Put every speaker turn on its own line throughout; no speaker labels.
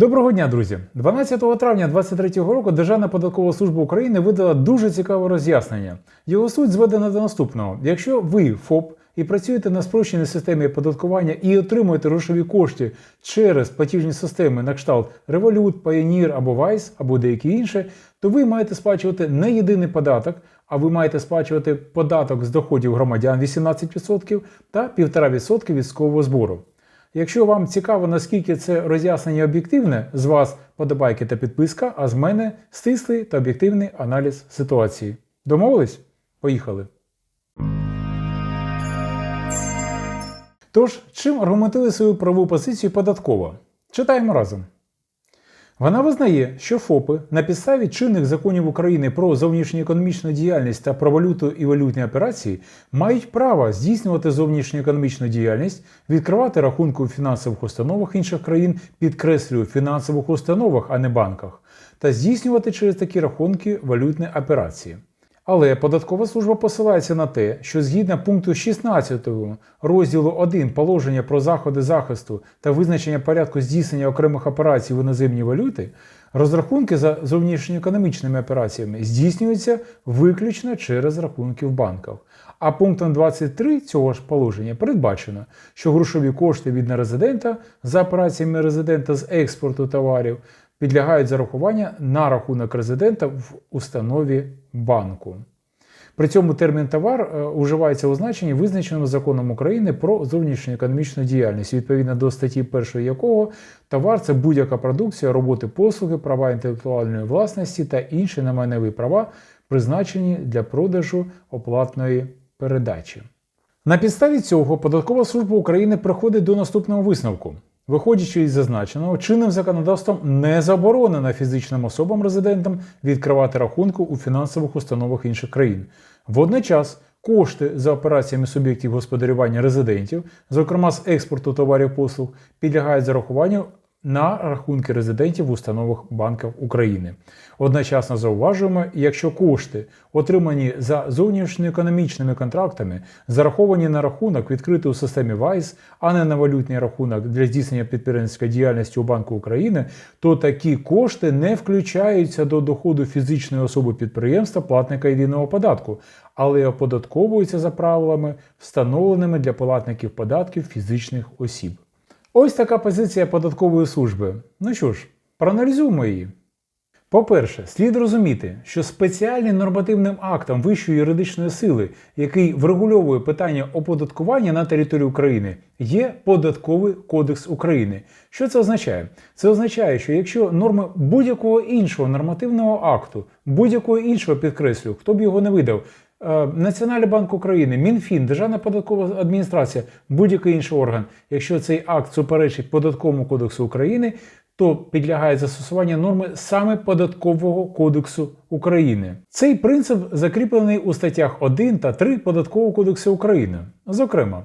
Доброго дня, друзі! 12 травня 2023 року Державна податкова служба України видала дуже цікаве роз'яснення. Його суть зведена до наступного: якщо ви ФОП і працюєте на спрощеній системі оподаткування і отримуєте грошові кошти через платіжні системи на кшталт Revolut, Payoneer або Wise, або деякі інші, то ви маєте сплачувати не єдиний податок, а ви маєте сплачувати податок з доходів громадян 18% та 1,5% військового збору. Якщо вам цікаво, наскільки це роз'яснення об'єктивне, з вас подобайки та підписка, а з мене стислий та об'єктивний аналіз ситуації. Домовились? Поїхали. Тож, чим аргументує свою правову позицію податкова? Читаємо разом. Вона визнає, що ФОПи на підставі чинних законів України про зовнішньоекономічну діяльність та про валюту і валютні операції мають право здійснювати зовнішньоекономічну діяльність, відкривати рахунки у фінансових установах інших країн, підкреслюю фінансових установах, а не банках, та здійснювати через такі рахунки валютні операції. Але податкова служба посилається на те, що згідно пункту 16 розділу 1 положення про заходи захисту та визначення порядку здійснення окремих операцій в іноземній валюти, розрахунки за зовнішньоекономічними операціями здійснюються виключно через рахунки в банках. А пунктом 23 цього ж положення передбачено, що грошові кошти від нерезидента за операціями резидента з експорту товарів підлягають зарахування на рахунок резидента в установі банку. При цьому термін товар е, уживається у значенні, визначеному законом України про зовнішню економічну діяльність, відповідно до статті 1 якого товар це будь-яка продукція, роботи послуги, права інтелектуальної власності та інші намайнові права, призначені для продажу оплатної передачі. На підставі цього Податкова служба України приходить до наступного висновку. Виходячи із зазначеного, чинним законодавством не заборонено фізичним особам-резидентам відкривати рахунки у фінансових установах інших країн. Водночас кошти за операціями суб'єктів господарювання резидентів, зокрема з експорту товарів послуг, підлягають зарахуванню на рахунки резидентів в установах банків України. Одночасно зауважуємо, якщо кошти, отримані за зовнішньоекономічними контрактами, зараховані на рахунок, відкритий у системі ВАЙС, а не на валютний рахунок для здійснення підприємницької діяльності у Банку України, то такі кошти не включаються до доходу фізичної особи підприємства платника єдиного податку, але оподатковуються за правилами, встановленими для платників податків фізичних осіб. Ось така позиція податкової служби. Ну що ж, проаналізуємо її. По-перше, слід розуміти, що спеціальним нормативним актом вищої юридичної сили, який врегульовує питання оподаткування на території України, є Податковий кодекс України. Що це означає? Це означає, що якщо норми будь-якого іншого нормативного акту, будь-якого іншого підкреслю, хто б його не видав, Національний банк України, МінФін, Державна податкова адміністрація, будь-який інший орган, якщо цей акт суперечить податковому кодексу України, то підлягає застосування норми саме податкового кодексу України. Цей принцип закріплений у статтях 1 та 3 Податкового кодексу України. Зокрема,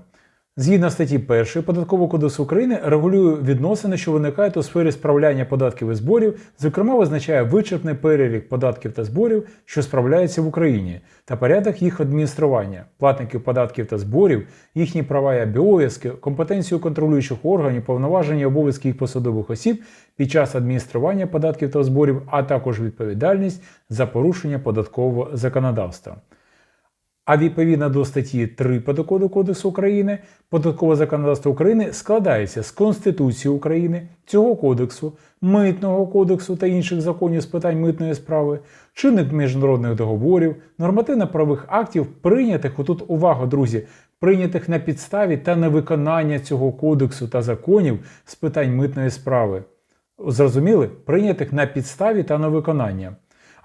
Згідно статті 1 Податкового кодексу України регулює відносини, що виникають у сфері справляння податків і зборів, зокрема, визначає вичерпний перелік податків та зборів, що справляються в Україні, та порядок їх адміністрування, платників податків та зборів, їхні права і обов'язки, компетенцію контролюючих органів, повноваження і обов'язки їх посадових осіб під час адміністрування податків та зборів, а також відповідальність за порушення податкового законодавства. А відповідно до статті 3 Податкового кодексу України, податкове законодавство України складається з Конституції України, цього кодексу, митного кодексу та інших законів з питань митної справи, чинних міжнародних договорів, нормативно-правових актів, прийнятих отут увага, друзі, прийнятих на підставі та на виконання цього кодексу та законів з питань митної справи. Зрозуміли? Прийнятих на підставі та на виконання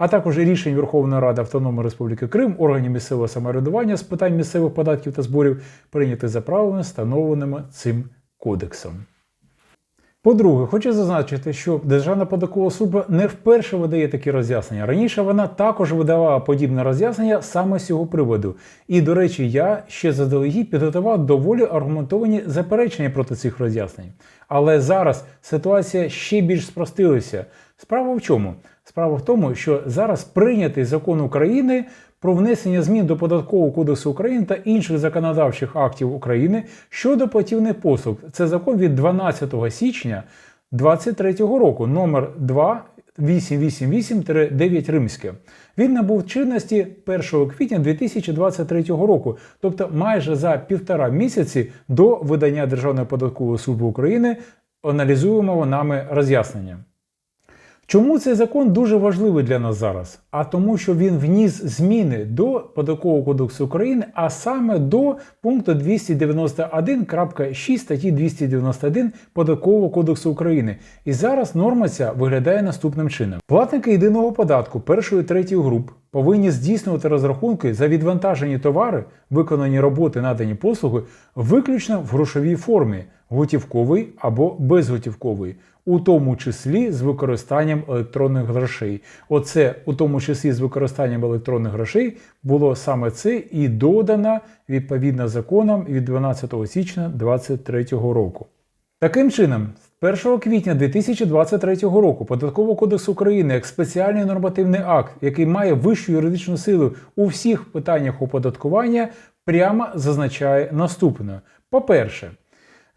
а також рішень Верховної Ради Автономної Республіки Крим, органів місцевого самоврядування з питань місцевих податків та зборів, прийняти за правилами, встановленими цим кодексом. По-друге, хочу зазначити, що Державна податкова служба не вперше видає такі роз'яснення. Раніше вона також видавала подібне роз'яснення саме з цього приводу. І, до речі, я ще заздалегідь підготував доволі аргументовані заперечення проти цих роз'яснень. Але зараз ситуація ще більш спростилася. Справа в чому? Справа в тому, що зараз прийнятий закон України про внесення змін до податкового кодексу України та інших законодавчих актів України щодо платівних послуг. Це закон від 12 січня 2023 року номер 2 888-9 римське. Він набув чинності 1 квітня 2023 року, тобто майже за півтора місяці до видання Державної податкової служби України аналізуємо нами роз'яснення. Чому цей закон дуже важливий для нас зараз? А тому, що він вніс зміни до Податкового кодексу України, а саме до пункту 291.6 статті 291 Податкового кодексу України. І зараз норма ця виглядає наступним чином: платники єдиного податку першої третьої груп повинні здійснювати розрахунки за відвантажені товари, виконані роботи, надані послуги, виключно в грошовій формі, готівковий або безготівковий, у тому числі з використанням електронних грошей. Оце у тому числі з використанням електронних грошей було саме це і додано відповідно законом від 12 січня 2023 року. Таким чином, з 1 квітня 2023 року Податковий кодекс України як спеціальний нормативний акт, який має вищу юридичну силу у всіх питаннях оподаткування, прямо зазначає наступне: по-перше,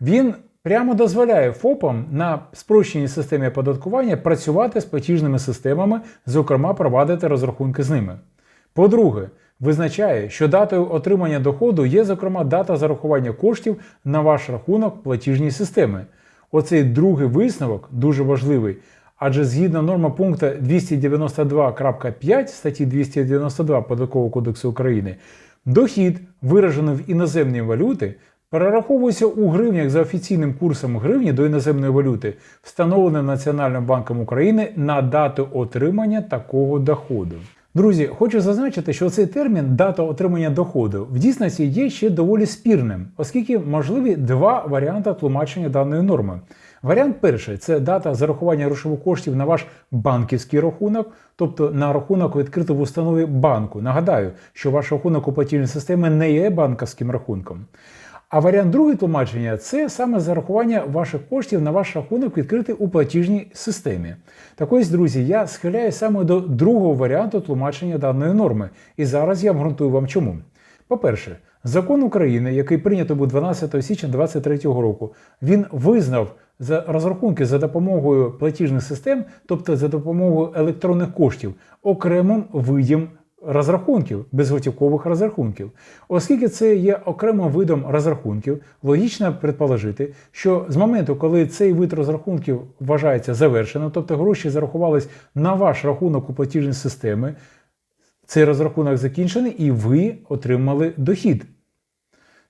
він прямо дозволяє ФОПам на спрощеній системі оподаткування працювати з платіжними системами, зокрема провадити розрахунки з ними. По-друге, визначає, що датою отримання доходу є, зокрема, дата зарахування коштів на ваш рахунок платіжній системи. Оцей другий висновок дуже важливий. Адже згідно норми пункту 292.5 статті 292 Податкового кодексу України, дохід, виражений в іноземній валюти, перераховується у гривнях за офіційним курсом гривні до іноземної валюти, встановленим Національним банком України на дату отримання такого доходу. Друзі, хочу зазначити, що цей термін дата отримання доходу в дійсності є ще доволі спірним, оскільки можливі два варіанти тлумачення даної норми. Варіант перший це дата зарахування грошових коштів на ваш банківський рахунок, тобто на рахунок відкритий в установі банку. Нагадаю, що ваш рахунок у платіжній системі не є банківським рахунком. А варіант другий тлумачення це саме зарахування ваших коштів на ваш рахунок відкритий у платіжній системі. Так ось, друзі, я схиляю саме до другого варіанту тлумачення даної норми. І зараз я обґрунтую вам чому. По-перше, закон України, який прийнято був 12 січня 2023 року, він визнав за розрахунки за допомогою платіжних систем, тобто за допомогою електронних коштів, окремим видом розрахунків, безготівкових розрахунків. Оскільки це є окремим видом розрахунків, логічно предположити, що з моменту, коли цей вид розрахунків вважається завершеним, тобто гроші зарахувались на ваш рахунок у платіжній системи, цей розрахунок закінчений і ви отримали дохід.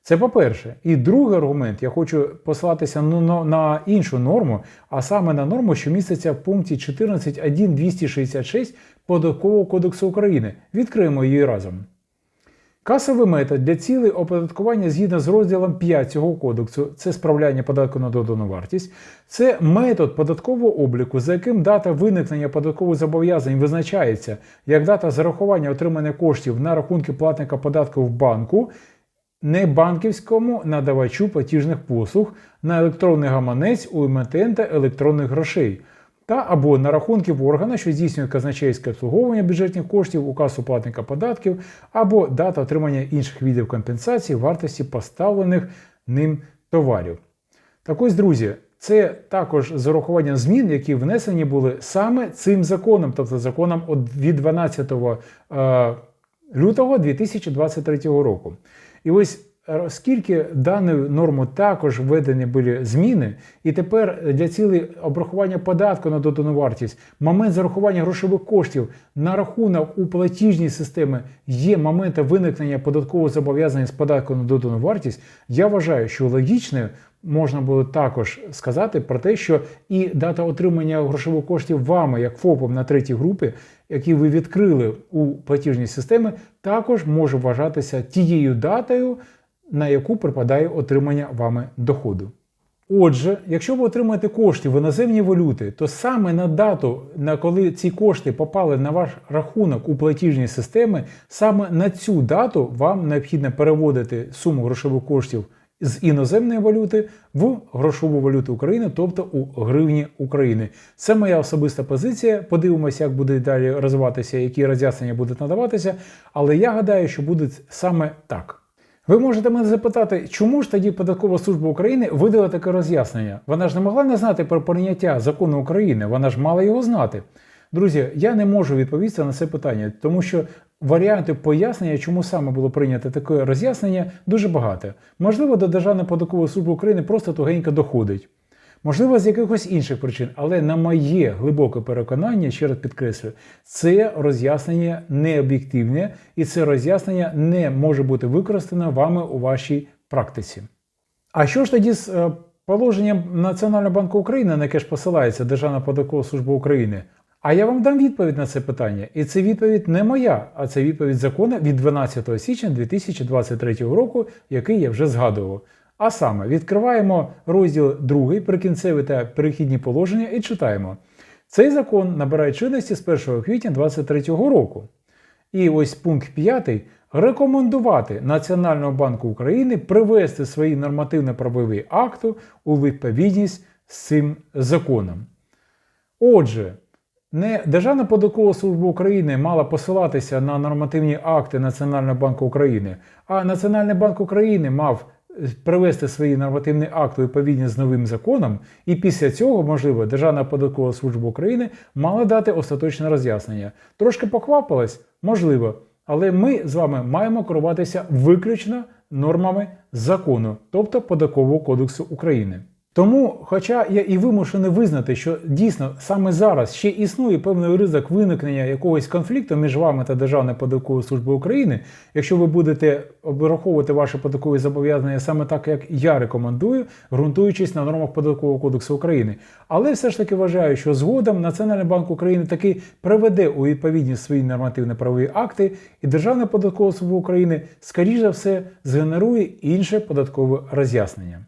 Це по-перше. І другий аргумент, я хочу послатися на іншу норму, а саме на норму, що міститься в пункті 14.1.266 Податкового кодексу України. Відкриємо її разом. Касовий метод для цілей оподаткування згідно з розділом 5 цього кодексу це справляння податку на додану вартість. Це метод податкового обліку, за яким дата виникнення податкових зобов'язань визначається як дата зарахування отримання коштів на рахунки платника податку в банку небанківському надавачу платіжних послуг на електронний гаманець у емитента електронних грошей та або на рахунки в органа, що здійснює казначейське обслуговування бюджетних коштів у касу платника податків, або дата отримання інших видів компенсації вартості поставлених ним товарів. Так ось, друзі, це також з урахуванням змін, які внесені були саме цим законом, тобто законом від 12 е, лютого 2023 року. І ось оскільки даною норму також введені були зміни, і тепер для цілей обрахування податку на додану вартість, момент зарахування грошових коштів на рахунок у платіжній системі є моментом виникнення податкового зобов'язання з податку на додану вартість, я вважаю, що логічною можна було також сказати про те, що і дата отримання грошових коштів вами, як ФОПом на третій групі, які ви відкрили у платіжній системі, також може вважатися тією датою, на яку припадає отримання вами доходу. Отже, якщо ви отримаєте кошти в іноземній валюти, то саме на дату, на коли ці кошти попали на ваш рахунок у платіжній системі, саме на цю дату вам необхідно переводити суму грошових коштів з іноземної валюти в грошову валюту України, тобто у гривні України. Це моя особиста позиція. Подивимося, як буде далі розвиватися, які роз'яснення будуть надаватися. Але я гадаю, що буде саме так. Ви можете мене запитати, чому ж тоді Податкова служба України видала таке роз'яснення? Вона ж не могла не знати про прийняття закону України, вона ж мала його знати. Друзі, я не можу відповісти на це питання, тому що варіанти пояснення, чому саме було прийнято таке роз'яснення, дуже багато. Можливо, до Державної податкової служби України просто тугенько доходить. Можливо, з якихось інших причин, але на моє глибоке переконання, ще раз підкреслюю, це роз'яснення не об'єктивне і це роз'яснення не може бути використане вами у вашій практиці. А що ж тоді з е, положенням Національного банку України, на яке ж посилається Державна податкова служба України? А я вам дам відповідь на це питання. І це відповідь не моя, а це відповідь закону від 12 січня 2023 року, який я вже згадував. А саме відкриваємо розділ 2, прикінцеві та перехідні положення і читаємо. Цей закон набирає чинності з 1 квітня 2023 року. І ось пункт 5 рекомендувати Національному банку України привести свої нормативно-правові акти у відповідність з цим законом. Отже, не Державна податкова служба України мала посилатися на нормативні акти Національного банку України, а Національний банк України мав привести свої нормативні акти у відповідність з новим законом, і після цього, можливо, Державна податкова служба України мала дати остаточне роз'яснення. Трошки поквапилась, можливо, але ми з вами маємо керуватися виключно нормами закону, тобто Податкового кодексу України. Тому, хоча я і вимушений визнати, що дійсно саме зараз ще існує певний ризик виникнення якогось конфлікту між вами та Державною податковою службою України, якщо ви будете обраховувати ваші податкові зобов'язання саме так, як я рекомендую, ґрунтуючись на нормах податкового кодексу України. Але все ж таки вважаю, що згодом Національний банк України таки приведе у відповідність свої нормативно-правові акти, і Державна податкова служба України, скоріш за все, згенерує інше податкове роз'яснення.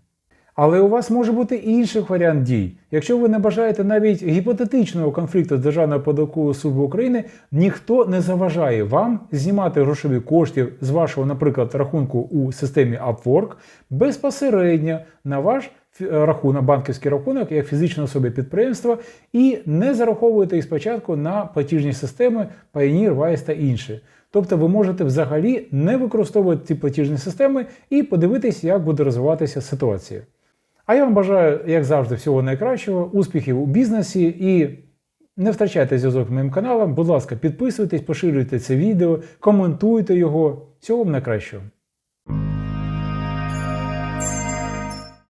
Але у вас може бути інший варіант дій. Якщо ви не бажаєте навіть гіпотетичного конфлікту з Державною податковою службою України, ніхто не заважає вам знімати грошові кошти з вашого, наприклад, рахунку у системі Upwork безпосередньо на ваш рахунок, банківський рахунок як фізичної особи підприємства, і не зараховуєте їх спочатку на платіжні системи Payoneer, Wise та інші. Тобто ви можете взагалі не використовувати ці платіжні системи і подивитись, як буде розвиватися ситуація. А я вам бажаю, як завжди, всього найкращого, успіхів у бізнесі і не втрачайте зв'язок з моїм каналом. Будь ласка, підписуйтесь, поширюйте це відео, коментуйте його. Всього вам найкращого.